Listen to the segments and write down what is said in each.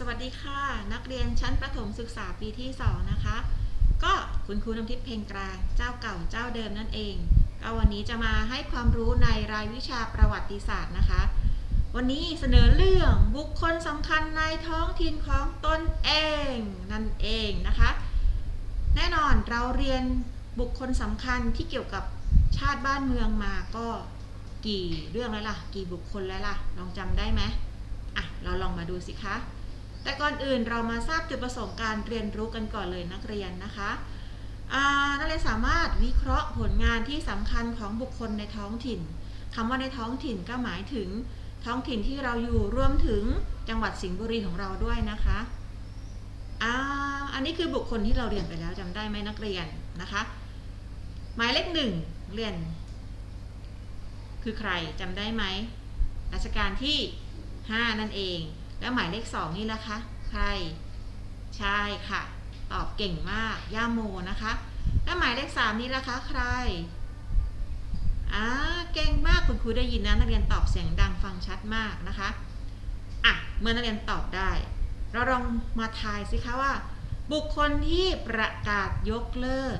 สวัสดีค่ะ นักเรียนชั้นประถมศึกษาปีที่ 2 นะคะ ก็คุณครูน้ำทิพย์เพลงกลางเจ้าเก่าเจ้าเดิมนั่นเองก็วันนี้จะมาให้ความรู้ในรายวิชาประวัติศาสตร์นะคะ วันนี้เสนอเรื่องบุคคลสำคัญในท้องถิ่นของตนเองนั่นเองนะคะ แน่นอนเราเรียนบุคคลสำคัญที่เกี่ยวกับชาติบ้านเมืองมาก็กี่เรื่องแล้วล่ะ กี่บุคคลแล้วล่ะ ลองจำได้ไหมอะ เราลองมาดูสิคะ แต่ก่อนอื่นเรามาทราบจุดประสงค์การเรียนรู้กันก่อนเลยนักเรียนนะคะนักเรียนสามารถวิเคราะห์ผลงานที่สำคัญของบุคคลในท้องถิ่นคำว่าในท้องถิ่นก็หมายถึงท้องถิ่นที่เราอยู่รวมถึงจังหวัดสิงห์บุรีของเราด้วยนะคะอ่าอันนี้คือบุคคลที่เราเรียนไปแล้วจำได้ไหมนักเรียนนะคะ หมายเลขหนึ่งเรียน คือใครจำได้ไหมรัชกาลที่ 5 นั่นเอง แล้วหมายเลข2นี่ละคะ ใคร ใช่ค่ะ ตอบเก่งมาก ย่าโมนะคะ แล้วหมายเลข3นี่ละคะ ใครอ่าเก่งมากคุณครูได้ยินนะนักเรียนตอบเสียงดังฟังชัดมากนะคะอะเมื่อนักเรียนตอบได้ เราลองมาทายสิคะว่า บุคคลที่ประกาศยกเลิก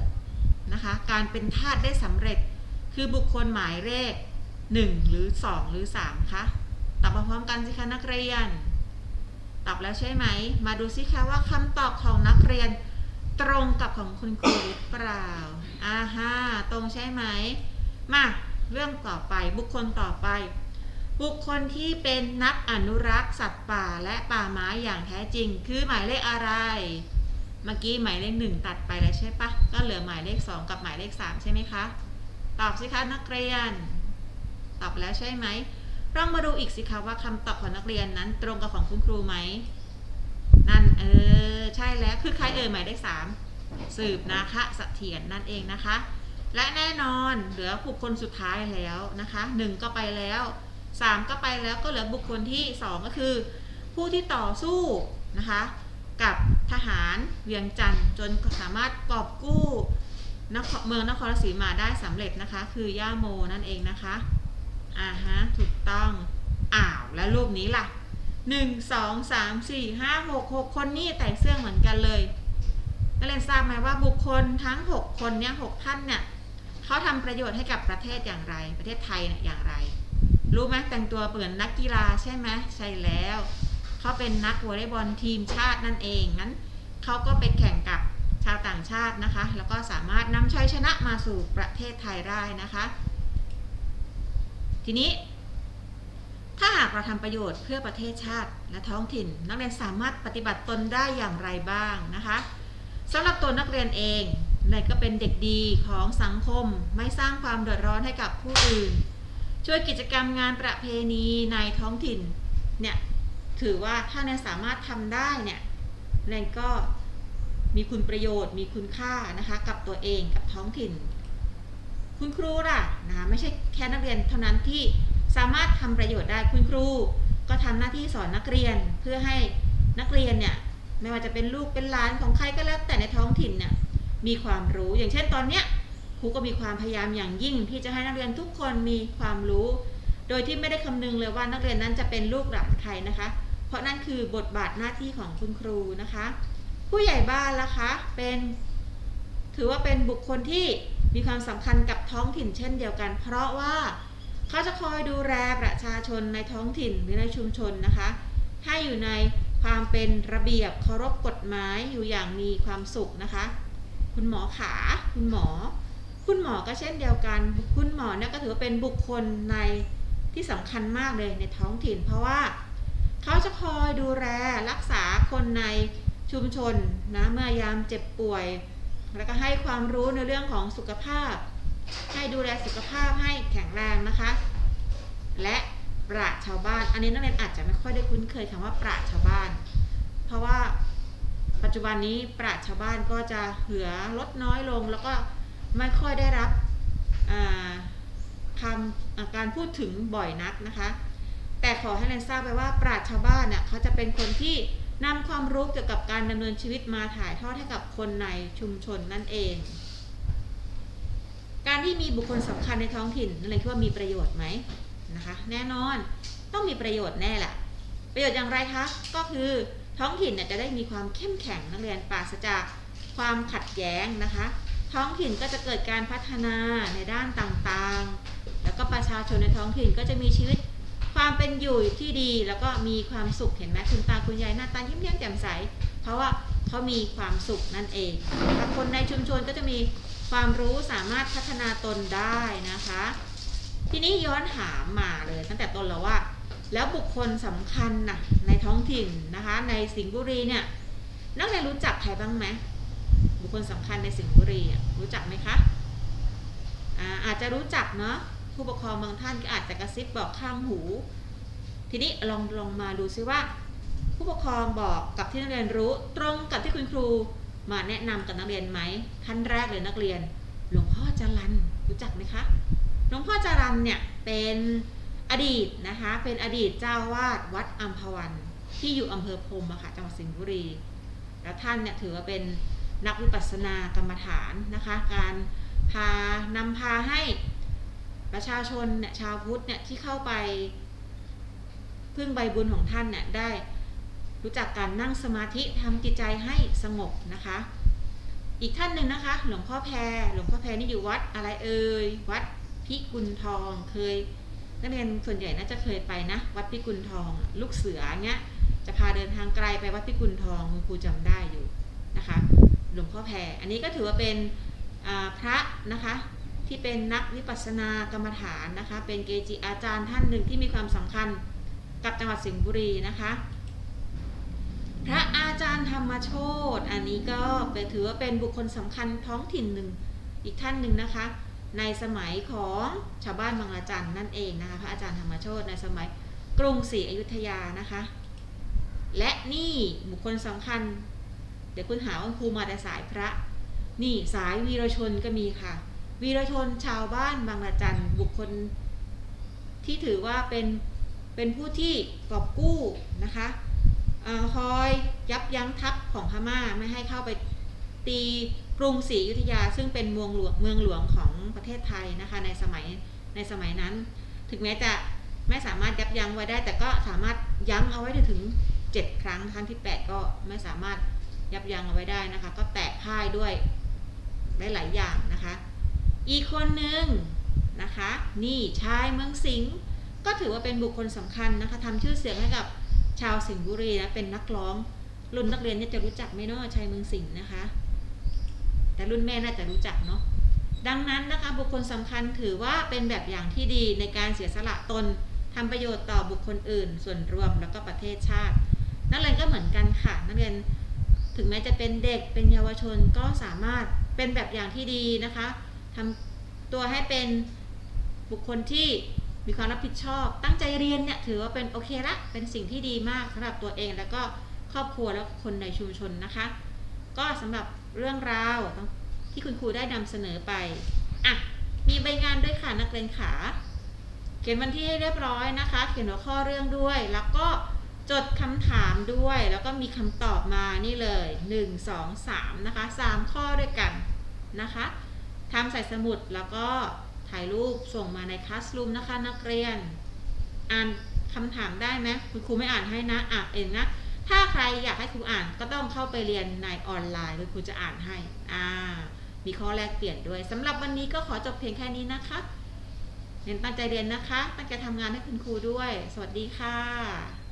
นะคะการเป็นทาสได้สำเร็จ คือบุคคลหมายเลข1หรือ 2 หรือ 3 คะ ตอบมาพร้อมกันสิคะนักเรียน ตอบแล้วใช่ไหม มาดูสิคะว่าคำตอบของนักเรียนตรงกับของคุณครูหรือเปล่าอ่าฮะตรงใช่ไหม มาเรื่องต่อไปบุคคลต่อไป บุคคลที่เป็นนักอนุรักษ์สัตว์ป่าและป่าไม้อย่างแท้จริง คือหมายเลขอะไร เมื่อกี้หมายเลขหนึ่งตัดไปแล้วใช่ปะก็เหลือหมายเลขสองกับหมายเลขสามใช่ไหมคะ ตอบสิคะนักเรียน ตอบแล้วใช่ไหม ลองมาดูอีกสิคะว่าคำตอบของนักเรียนนั้นตรงกับของคุณครูไหม นั่นเออ ใช่แล้ว คือใครเอ่ยหมายเลขสามสืบนาคะเสถียรนั่นเองนะคะ และแน่นอนเหลือบุคคลสุดท้ายแล้วนะคะหนึ่งก็ไปแล้วสามก็ไปแล้วก็เหลือบุคคลที่สองก็คือ ผู้ที่ต่อสู้นะคะกับทหารเวียงจันทร์จนสามารถกอบกู้นครเมืองนครสีมาได้สำเร็จนะคะ คือย่าโมนั่นเองนะคะ อ่าฮะ ถูกต้องอ้าวแล้วรูปนี้ล่ะหนึ่งสองสามสี่ห้าหกหกคนนี่แต่งเสื้อเหมือนกันเลยนักเรียนทราบไหมว่าบุคคลทั้งหกคนเนี่ยหกท่านเนี่ยเขาทำประโยชน์ให้กับประเทศอย่างไร ประเทศไทยเนี่ยอย่างไร รู้ไหมแต่งตัวเหมือนนักกีฬาใช่ไหมใช่แล้วเขาเป็นนักวอลเลย์บอลทีมชาตินั่นเองงั้นเขาก็ไปแข่งกับชาวต่างชาตินะคะ แล้วก็สามารถนำชัยชนะมาสู่ประเทศไทยได้นะคะ ทีนี้ ถ้าหากเราทำประโยชน์เพื่อประเทศชาติและท้องถิ่น นักเรียนสามารถปฏิบัติตนได้อย่างไรบ้างนะคะสำหรับตัวนักเรียนเองนักเรียนก็เป็นเด็กดีของสังคมไม่สร้างความเดือดร้อนให้กับผู้อื่น ช่วยกิจกรรมงานประเพณีในท้องถิ่นเนี่ยถือว่าถ้าเนี่ยสามารถทำได้เนี่ยนักเรียนก็มีคุณประโยชน์ มีคุณค่านะคะกับตัวเองกับท้องถิ่น คุณครูล่ะนะคะไม่ใช่แค่นักเรียนเท่านั้นที่สามารถทำประโยชน์ได้คุณครู ก็ทำหน้าที่สอนนักเรียนเพื่อให้นักเรียนเนี่ยไม่ว่าจะเป็นลูกเป็นหลานของใครก็แล้วแต่ในท้องถิ่นเนี่ยมีความรู้อย่างเช่นตอนเนี้ยครูก็มีความพยายามอย่างยิ่ง ที่จะให้นักเรียนทุกคนมีความรู้ โดยที่ไม่ได้คำนึงเลยว่านักเรียนนั้นจะเป็นลูกหลานใครนะคะ เพราะนั่นคือบทบาทหน้าที่ของคุณครูนะคะ ผู้ใหญ่บ้านล่ะคะเป็น ถือว่าเป็นบุคคลที่ มีความสำคัญกับท้องถิ่นเช่นเดียวกัน เพราะว่าเขาจะคอยดูแลประชาชนในท้องถิ่นหรือในชุมชนนะคะ ให้อยู่ในความเป็นระเบียบเคารพกฎหมายอยู่อย่างมีความสุขนะคะ คุณหมอขาคุณหมอ คุณหมอก็เช่นเดียวกัน คุณหมอเนี่ยก็ถือว่าเป็นบุคคลในที่สำคัญมากเลยในท้องถิ่น เพราะว่าเขาจะคอยดูแลรักษาคนในชุมชนนะเมื่อยามเจ็บป่วย แล้วก็ให้ความรู้ในเรื่องของสุขภาพ ให้ดูแลสุขภาพให้แข็งแรงนะคะ และปราชชาวบ้าน อันนี้นักเรียนอาจจะไม่ค่อยได้คุ้นเคยคำว่าปราชชาวบ้าน เพราะว่าปัจจุบันนี้ปราชชาวบ้านก็จะเหลือลดน้อยลง แล้วก็ไม่ค่อยได้รับคำการพูดถึงบ่อยนักนะคะ แต่ขอให้เรียนทราบไปว่าปราชชาวบ้านเนี่ยเขาจะเป็นคนที่ นำความรู้เกี่ยวกับการดำเนินชีวิตมาถ่ายทอดให้กับคนในชุมชนนั่นเอง การที่มีบุคคลสำคัญในท้องถิ่นนั่นเลยคิดว่ามีประโยชน์ไหมนะคะ แน่นอนต้องมีประโยชน์แน่แหละประโยชน์อย่างไรคะ ก็คือท้องถิ่นเนี่ยจะได้มีความเข้มแข็งนักเรียนปราศจากความขัดแย้งนะคะ ท้องถิ่นก็จะเกิดการพัฒนาในด้านต่างๆ แล้วก็ประชาชนในท้องถิ่นก็จะมีชีวิต ความเป็นอยู่ที่ดีแล้วก็มีความสุขเห็นไหมคุณตาคุณยายหน้าตายิ้มแย้มแจ่มใส เพราะว่าเขามีความสุขนั่นเองนะคะคนในชุมชนก็จะมีความรู้สามารถพัฒนาตนได้นะคะ ทีนี้ย้อนถามมาเลยตั้งแต่ต้นแล้วว่า แล้วบุคคลสำคัญนะในท้องถิ่นนะคะ ในสิงห์บุรีเนี่ยนักเรียนรู้จักใครบ้างไหมบุคคลสำคัญในสิงห์บุรีรู้จักไหมคะอาอาจจะรู้จักเนาะ ผู้ปกครองบางท่านก็อาจจะกระซิบบอกข้างหู ทีนี้ลองลองมาดูซิว่า ผู้ปกครองบอกกับที่นักเรียนรู้ตรงกับที่คุณครูมาแนะนำกับนักเรียนไหมท่านแรกเลยนักเรียน หลวงพ่อจรันรู้จักไหมคะหลวงพ่อจรันเนี่ยเป็นอดีตนะคะเป็นอดีตเจ้าวาดวัดอัมพวันที่อยู่อำเภอพรมอะค่ะจังหวัดสิงห์บุรี แล้วท่านเนี่ยถือว่าเป็นนักวิปัสสนากรรมฐานนะคะ การพานำพาให้ ประชาชนเนี่ยชาวพุทธเนี่ยที่เข้าไป พึ่งใบบุญของท่านเนี่ยได้รู้จักการนั่งสมาธิทำจิตใจให้สงบนะคะ อีกท่านหนึ่งนะคะ หลวงพ่อแพรหลวงพ่อแพรนี่อยู่วัดอะไรเอ่ยวัดพิกุลทองเคยนักเรียนส่วนใหญ่น่าจะเคยไปนะ วัดพิกุลทอง ลูกเสือเงี้ยจะพาเดินทางไกลไปวัดพิกุลทองคุณครูจำได้อยู่นะคะ หลวงพ่อแพรอันนี้ก็ถือว่าเป็นพระนะคะ ที่เป็นนักวิปัสสนากรรมฐานนะคะ เป็นเกจิอาจารย์ท่านหนึ่งที่มีความสำคัญกับจังหวัดสิงห์บุรีนะคะ พระอาจารย์ธรรมโชตอันนี้ก็เป็นถือว่าเป็นบุคคลสำคัญท้องถิ่นหนึ่งอีกท่านหนึ่งนะคะ ในสมัยของชาวบ้านบางละจันนั่นเองนะคะพระอาจารย์ธรรมโชตในสมัยกรุงศรีอยุธยานะคะ และนี่บุคคลสำคัญ เดี๋ยวคุณหาว่าครูมาแต่สายพระ นี่สายวีรชนก็มีค่ะ วีรชนชาวบ้านบางละจันบุคคล ที่ถือว่าเป็นเป็นผู้ที่กอบกู้นะคะเออคอยยับยั้งทัพของพม่าไม่ให้เข้าไปตีกรุงศรีอยุธยา ซึ่งเป็นเมืองหลวงเมืองหลวงของประเทศไทยนะคะในสมัยในสมัยนั้น ถึงแม้จะไม่สามารถยับยั้งไว้ได้ แต่ก็สามารถยั้งเอาไว้ได้ถึง 7 ครั้งครั้งที่ 8 ก็ไม่สามารถยับยั้งเอาไว้ได้นะคะ ก็แตกพ่ายด้วยหลายๆอย่างนะคะ อีกคนหนึ่งนะคะ นี่ชายเมืองสิงห์ก็ถือว่าเป็นบุคคลสำคัญนะคะทำชื่อเสียงให้กับชาวสิงห์บุรีนะเป็นนักร้อง รุ่นนักเรียนเนี่ยจะรู้จักไหมเนาะชายเมืองสิงห์นะคะ แต่รุ่นแม่น่าจะรู้จักเนาะดังนั้นนะคะบุคคลสำคัญถือว่าเป็นแบบอย่างที่ดีในการเสียสละตนทำประโยชน์ต่อบุคคลอื่น ส่วนรวมแล้วก็ประเทศชาติ นักเรียนก็เหมือนกันค่ะ นักเรียนถึงแม้จะเป็นเด็กเป็นเยาวชนก็สามารถเป็นแบบอย่างที่ดีนะคะ ทำตัวให้เป็นบุคคลที่มีความรับผิดชอบ ตั้งใจเรียนเนี่ยถือว่าเป็นโอเคละ เป็นสิ่งที่ดีมากสำหรับตัวเองแล้วก็ครอบครัวและคนในชุมชนนะคะ ก็สำหรับเรื่องราวที่คุณครูได้นำเสนอไปอะมีใบงานด้วยค่ะนักเรียนขา เขียนวันที่ให้เรียบร้อยนะคะ เขียนหัวข้อเรื่องด้วย แล้วก็จดคำถามด้วย แล้วก็มีคำตอบมานี่เลย 1 2 3 นะคะ 3 ข้อด้วยกันนะคะ ทำใส่สมุดแล้วก็ถ่ายรูปส่งมาในคลาส o ูมนะคะนักเรียน อ่านคำถามได้ไหมคุณครูไม่อ่านให้นะอ่านเองนะ ถ้าใครอยากให้ครูอ่านก็ต้องเข้าไปเรียนในออนไลน์คุณครูจะอ่านให้อ่ามีข้อแลกเปลี่ยนด้วยสำหรับวันนี้ก็ขอจบเพียงแค่นี้นะคะเรียนตั้งใจเรียนนะคะ ตั้งใจทำงานให้คุณครูด้วย สวัสดีค่ะ